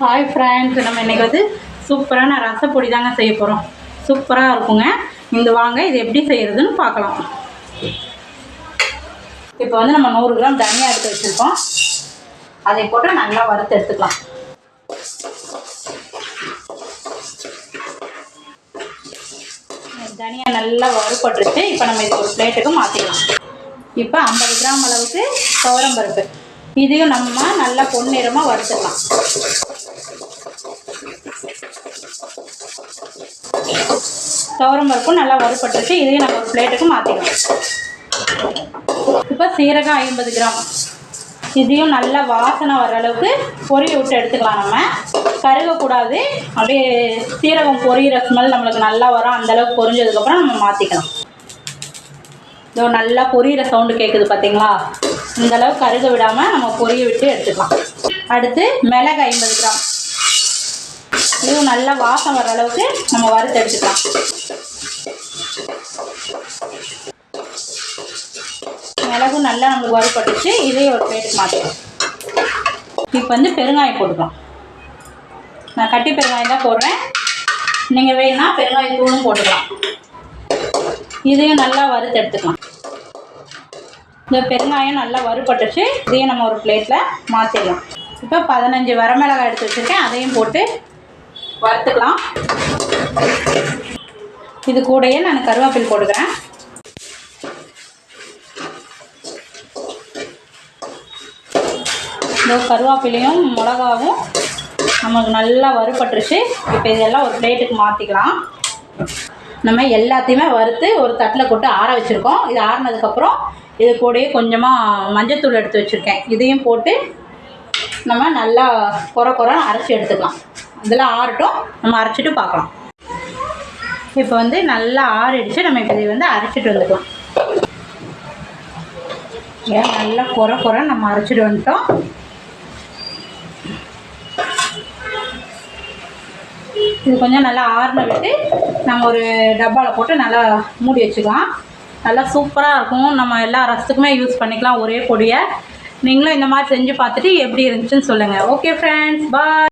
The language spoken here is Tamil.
ஹாய் ஃப்ரெண்ட்ஸ் நம்ம இன்றைக்கி வந்து சூப்பரான ரசப்பொடி தாங்க செய்ய போகிறோம் சூப்பராக இருக்குங்க. இந்த வாங்க இது எப்படி செய்கிறதுன்னு பார்க்கலாம். இப்போ வந்து நம்ம நூறு கிராம் தனியாக எடுத்து வச்சுருக்கோம். அதை போட்டு நல்லா வறுத்து எடுத்துக்கலாம். தனியாக நல்லா வறுப்பட்டுருச்சு. இப்போ நம்ம இது ஒரு பிளேட்டுக்கு மாற்றிக்கலாம் இப்போ ஐம்பது கிராம் அளவுக்கு துவரம் பருப்பு. இதையும் நம்ம நல்லா பொன்னிறமாக வறுத்துக்கலாம். துவரம் பருப்பும் நல்லா வறுபட்டுருச்சு. இதையும் நம்ம ஒரு பிளேட்டுக்கு மாற்றிக்கலாம் இப்போ சீரகம் ஐம்பது கிராம். இதையும் நல்லா வாசனை வர அளவுக்கு பொரிய விட்டு எடுத்துக்கலாம் நம்ம. கருகக்கூடாது. அப்படியே சீரகம் பொரியிற ஸ்மெல் நம்மளுக்கு நல்லா வரும். அந்தளவுக்கு பொரிஞ்சதுக்கப்புறம் நம்ம மாற்றிக்கலாம் இதோ நல்லா பொரியிற சவுண்டு கேட்குது பார்த்தீங்களா இந்த அளவுக்கு கருக விடாமல் நம்ம பொரிய விட்டு எடுத்துக்கலாம். அடுத்து மிளகு ஐம்பது கிராம். இதுவும் நல்லா வாசம் வர அளவுக்கு நம்ம வறுத்து எடுத்துக்கலாம். மிளகும் நல்லா நம்மளுக்கு வறுபட்டுச்சு இதையும் ஒரு பிளேட் மாற்றிக்கலாம் இப்போ வந்து பெருங்காயம் போட்டுக்கலாம். நான் கட்டி பெருங்காயம் தான் போடுறேன். நீங்கள் வேணும்னா பெருங்காயத்தூளும் போட்டுக்கலாம். இதையும் நல்லா வறுத்து எடுத்துக்கலாம். இந்த பெருங்காயம் நல்லா வறுபட்டுச்சு. இதையும் நம்ம ஒரு பிளேட்டில் மாற்றிடலாம் இப்போ பதினஞ்சு வரமிளகாய் எடுத்து வச்சுருக்கேன். அதையும் போட்டு வறுத்துக்கலாம். இது கூடயே நான் கருவேப்பில் போட்டுக்கிறேன். இந்த கருவேப்பிலையும் மிளகாவும் நமக்கு நல்லா வறுபட்டுருச்சு. இப்போ இதெல்லாம் ஒரு பிளேட்டுக்கு மாற்றிக்கலாம் நம்ம எல்லாத்தையுமே வறுத்து ஒரு தட்டில் கொட்டு ஆற வச்சுருக்கோம். இது ஆறினதுக்கப்புறம் இது கூடயே கொஞ்சமாக மஞ்சத்தூள் எடுத்து வச்சுருக்கேன். இதையும் போட்டு நம்ம நல்லா குறை குறை அரைச்சி எடுத்துக்கலாம். இதெல்லாம் ஆறட்டும். நம்ம அரைச்சிட்டு பார்க்கலாம். இப்போ வந்து நல்லா ஆறிடுச்சு. நம்ம இப்போ இதை வந்து அரைச்சிட்டு வந்துக்கலாம். ஏன் நல்லா குறை குறை நம்ம அரைச்சிட்டு வந்துட்டோம். இது கொஞ்சம் நல்லா ஆறின விட்டு நம்ம ஒரு டப்பாவில் போட்டு நல்லா மூடி வச்சுக்கலாம். நல்லா சூப்பராக இருக்கும். நம்ம எல்லா ரசத்துக்குமே யூஸ் பண்ணிக்கலாம். ஒரே பொடியை. நீங்களும் இந்த மாதிரி செஞ்சு பார்த்துட்டு எப்படி இருந்துச்சுன்னு சொல்லுங்கள் ஓகே ஃப்ரெண்ட்ஸ் பாய்